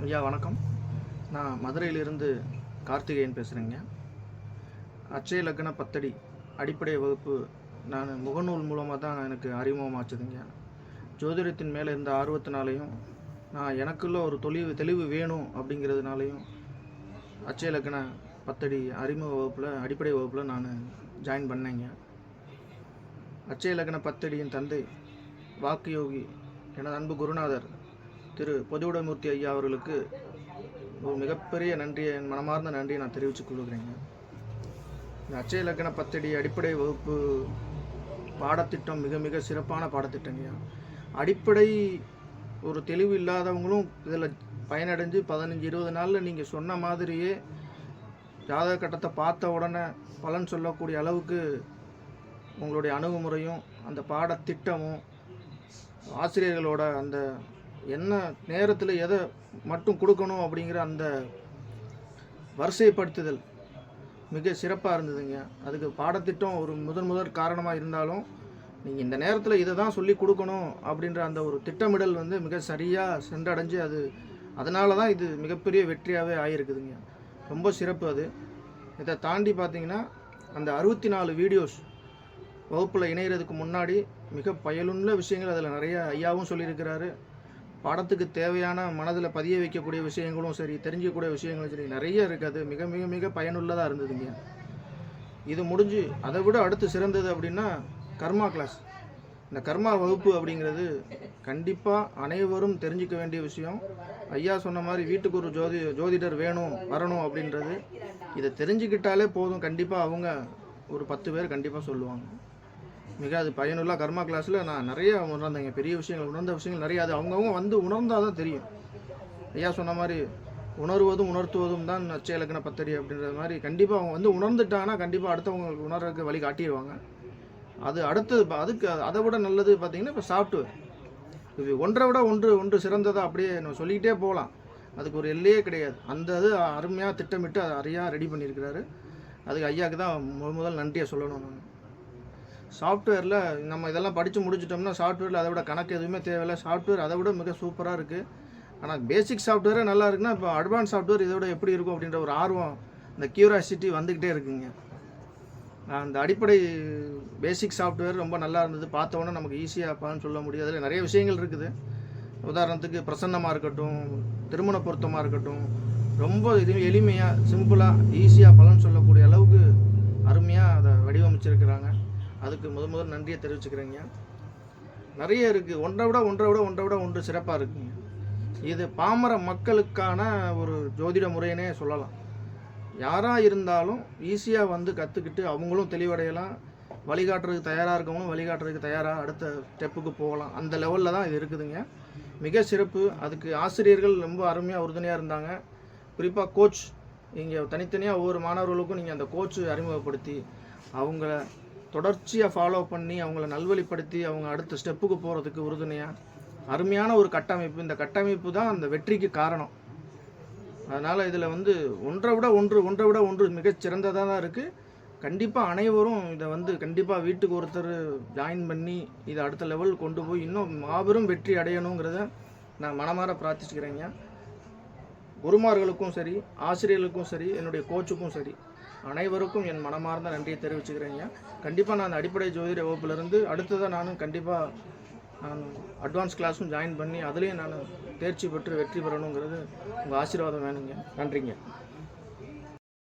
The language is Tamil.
ஐயா வணக்கம். நான் மதுரையிலிருந்து கார்த்திகேயன் பேசுகிறேங்க அச்சய லக்ன பத்தடி அடிப்படை வகுப்பு நான் முகநூல் மூலமாக தான் எனக்கு அறிமுகமாச்சுதுங்க. ஜோதிடத்தின் மேலே இருந்த ஆர்வத்தினாலையும் நான் எனக்குள்ள ஒரு தொழிவு தெளிவு வேணும் அப்படிங்கிறதுனாலையும் அச்சய லக்ன பத்தடி அறிமுக வகுப்பில் அடிப்படை வகுப்பில் நான் ஜாயின் பண்ணேங்க. அச்சய லக்ன பத்தடியின் தந்தை வாக்கு யோகி எனது அன்பு குருநாதர் திரு பொதுவுடமூர்த்தி ஐயா அவர்களுக்கு ஒரு மிகப்பெரிய நன்றியை என் மனமார்ந்த நன்றியை நான் தெரிவித்துக் கொள்கிறேங்க. இந்த அச்சய இலக்கண பத்தடி அடிப்படை வகுப்பு பாடத்திட்டம் மிக மிக சிறப்பான பாடத்திட்டங்கய்யா அடிப்படை ஒரு தெளிவு இல்லாதவங்களும் இதில் பயனடைஞ்சு பதினஞ்சு இருபது நாளில் நீங்கள் சொன்ன மாதிரியே ஜாதக கட்டத்தை பார்த்த உடனே பலன் சொல்லக்கூடிய அளவுக்கு உங்களுடைய அணுகுமுறையும் அந்த பாடத்திட்டமும் ஆசிரியர்களோட அந்த என்ன நேரத்தில் எதை மட்டும் கொடுக்கணும் அப்படிங்கிற அந்த வரிசைப்படுத்துதல் மிக சிறப்பாக இருந்ததுங்க. அதுக்கு பாடத்திட்டம் ஒரு முதன் முதற் காரணமாக இருந்தாலும் நீங்கள் இந்த நேரத்தில் இதை தான் சொல்லி கொடுக்கணும் அப்படின்ற அந்த ஒரு திட்டமிடல் வந்து மிக சரியாக சென்றடைஞ்சு அது அதனால தான் இது மிகப்பெரிய வெற்றியாகவே ஆகிருக்குதுங்க ரொம்ப சிறப்பு அது. இதை தாண்டி பார்த்தீங்கன்னா அந்த அறுபத்தி நாலு வீடியோஸ் வகுப்பில் இணைகிறதுக்கு முன்னாடி மிக பயனுள்ள விஷயங்கள் அதில் நிறைய ஐயாவும் சொல்லியிருக்கிறாரு. பாடத்துக்கு தேவையான மனதில் பதிய வைக்கக்கூடிய விஷயங்களும் சரி தெரிஞ்சிக்கக்கூடிய விஷயங்களும் சரி நிறைய இருக்குது மிக மிக மிக பயனுள்ளதாக இருந்ததுங்க இது முடிஞ்சு அதை விட அடுத்து சிறந்தது அப்படின்னா கர்மா கிளாஸ் இந்த கர்மா வகுப்பு அப்படிங்கிறது கண்டிப்பாக அனைவரும் தெரிஞ்சிக்க வேண்டிய விஷயம். ஐயா சொன்ன மாதிரி வீட்டுக்கு ஒரு ஜோதி ஜோதிடர் வேணும் வரணும் அப்படின்றது. இதை தெரிஞ்சுக்கிட்டாலே போதும். கண்டிப்பாக அவங்க ஒரு பத்து பேர் கண்டிப்பாக சொல்லுவாங்க. மிக அது பயனுள்ள கர்மா கிளாஸில் நான் நிறைய உணர்ந்தேங்க. பெரிய விஷயங்கள் உணர்ந்த விஷயங்கள் நிறைய. அது அவங்கவுங்க வந்து உணர்ந்தால் தான் தெரியும். ஐயா சொன்ன மாதிரி உணர்வதும் உணர்த்துவதும் தான் நச்ச இலக்கண பத்தடி அப்படின்ற மாதிரி. கண்டிப்பாக அவங்க வந்து உணர்ந்துட்டாங்கன்னா கண்டிப்பாக அடுத்தவங்களுக்கு உணர்றதுக்கு வழி காட்டிடுவாங்க அது அடுத்தது அதுக்கு அதை விட நல்லது பார்த்தீங்கன்னா இப்போ சாஃப்ட்வேர் இது ஒன்றை விட ஒன்று ஒன்று சிறந்ததாக அப்படியே நம்ம சொல்லிக்கிட்டே போகலாம். அதுக்கு ஒரு எல்லையே கிடையாது. அந்த இது அருமையாக திட்டமிட்டு அதை அறையாக ரெடி பண்ணியிருக்கிறாரு. அதுக்கு ஐயாவுக்கு தான் முதல் முதல் நன்றியை சொல்லணும். நான் சாஃப்ட்வேரில் நம்ம இதெல்லாம் படித்து முடிச்சிட்டோம்னா சாஃப்ட்வேரில் அதை விட கணக்கு எதுவுமே தேவையில்லை. சாஃப்ட்வேர் அதை விட மிக சூப்பராக இருக்குது ஆனால் பேசிக் சாஃப்ட்வேரே நல்லா இருக்குன்னா இப்போ அட்வான்ஸ் சாஃப்ட்வேர் இதை விட எப்படி இருக்கும் அப்படின்ற ஒரு ஆர்வம் இந்த கியூராசிட்டி வந்துக்கிட்டே இருக்குங்க. அந்த அடிப்படை பேசிக் சாஃப்ட்வேர் ரொம்ப நல்லா இருந்தது. பார்த்தோன்னே நமக்கு ஈஸியாக இருப்பான்னு சொல்ல முடியும். அதில் நிறைய விஷயங்கள் இருக்குது. உதாரணத்துக்கு பிரசன்னமாக இருக்கட்டும் திருமண பொருத்தமாக இருக்கட்டும் ரொம்ப இது எளிமையாக சிம்பிளாக ஈஸியாக பலன் சொல்லக்கூடிய அளவுக்கு அருமையாக அதை வடிவமைச்சிருக்கிறாங்க. அதுக்கு முத முதல் நன்றியை தெரிவிச்சுக்கிறேங்க. நிறைய இருக்குது ஒன்றை விட ஒன்றை விட ஒன்றை விட ஒன்று சிறப்பாக இருக்குங்க. இது பாமர மக்களுக்கான ஒரு ஜோதிட முறையினே சொல்லலாம். யாராக இருந்தாலும் ஈஸியாக வந்து கற்றுக்கிட்டு அவங்களும் தெளிவடையலாம். வழிகாட்டுறதுக்கு தயாராக இருக்கவங்களும் வழிகாட்டுறதுக்கு தயாராக அடுத்த ஸ்டெப்புக்கு போகலாம். அந்த லெவலில் தான் இது இருக்குதுங்க. மிக சிறப்பு. அதுக்கு ஆசிரியர்கள் ரொம்ப அருமையாக உறுதுணையாக இருந்தாங்க. குறிப்பாக கோச் இங்கே தனித்தனியாக ஒவ்வொரு மாணவர்களுக்கும் நீங்கள் அந்த கோச்சு அறிமுகப்படுத்தி அவங்கள தொடர்ச்சியாக ஃபாலோ பண்ணி அவங்கள நல்வழிப்படுத்தி அவங்க அடுத்த ஸ்டெப்புக்கு போகிறதுக்கு உறுதுணையாக அருமையான ஒரு கட்டமைப்பு. இந்த கட்டமைப்பு தான் அந்த வெற்றிக்கு காரணம். அதனால் இதில் வந்து ஒன்றை விட ஒன்று ஒன்றை விட ஒன்று மிகச்சிறந்ததாக தான் இருக்குது கண்டிப்பாக அனைவரும் இதை வந்து கண்டிப்பாக வீட்டுக்கு ஒருத்தர் ஜாயின் பண்ணி இதை அடுத்த லெவல் கொண்டு போய் இன்னும் மாபெரும் வெற்றி அடையணுங்கிறத நான் மனமாற பிரார்த்திச்சுக்கிறேங்க. குருமார்களுக்கும் சரி ஆசிரியர்களுக்கும் சரி என்னுடைய கோச்சுக்கும் சரி அனைவருக்கும் என் மனமார்ந்த நன்றியை தெரிவிச்சுக்கிறேங்க கண்டிப்பாக நான் அடிப்படை ஜோதிட வகுப்புலேருந்து அடுத்ததாக நானும் கண்டிப்பாக நான் அட்வான்ஸ் கிளாஸும் ஜாயின் பண்ணி அதுலேயும் நான் தேர்ச்சி பெற்று வெற்றி பெறணுங்கிறது உங்கள் ஆசீர்வாதம் வேணுங்க. நன்றிங்க.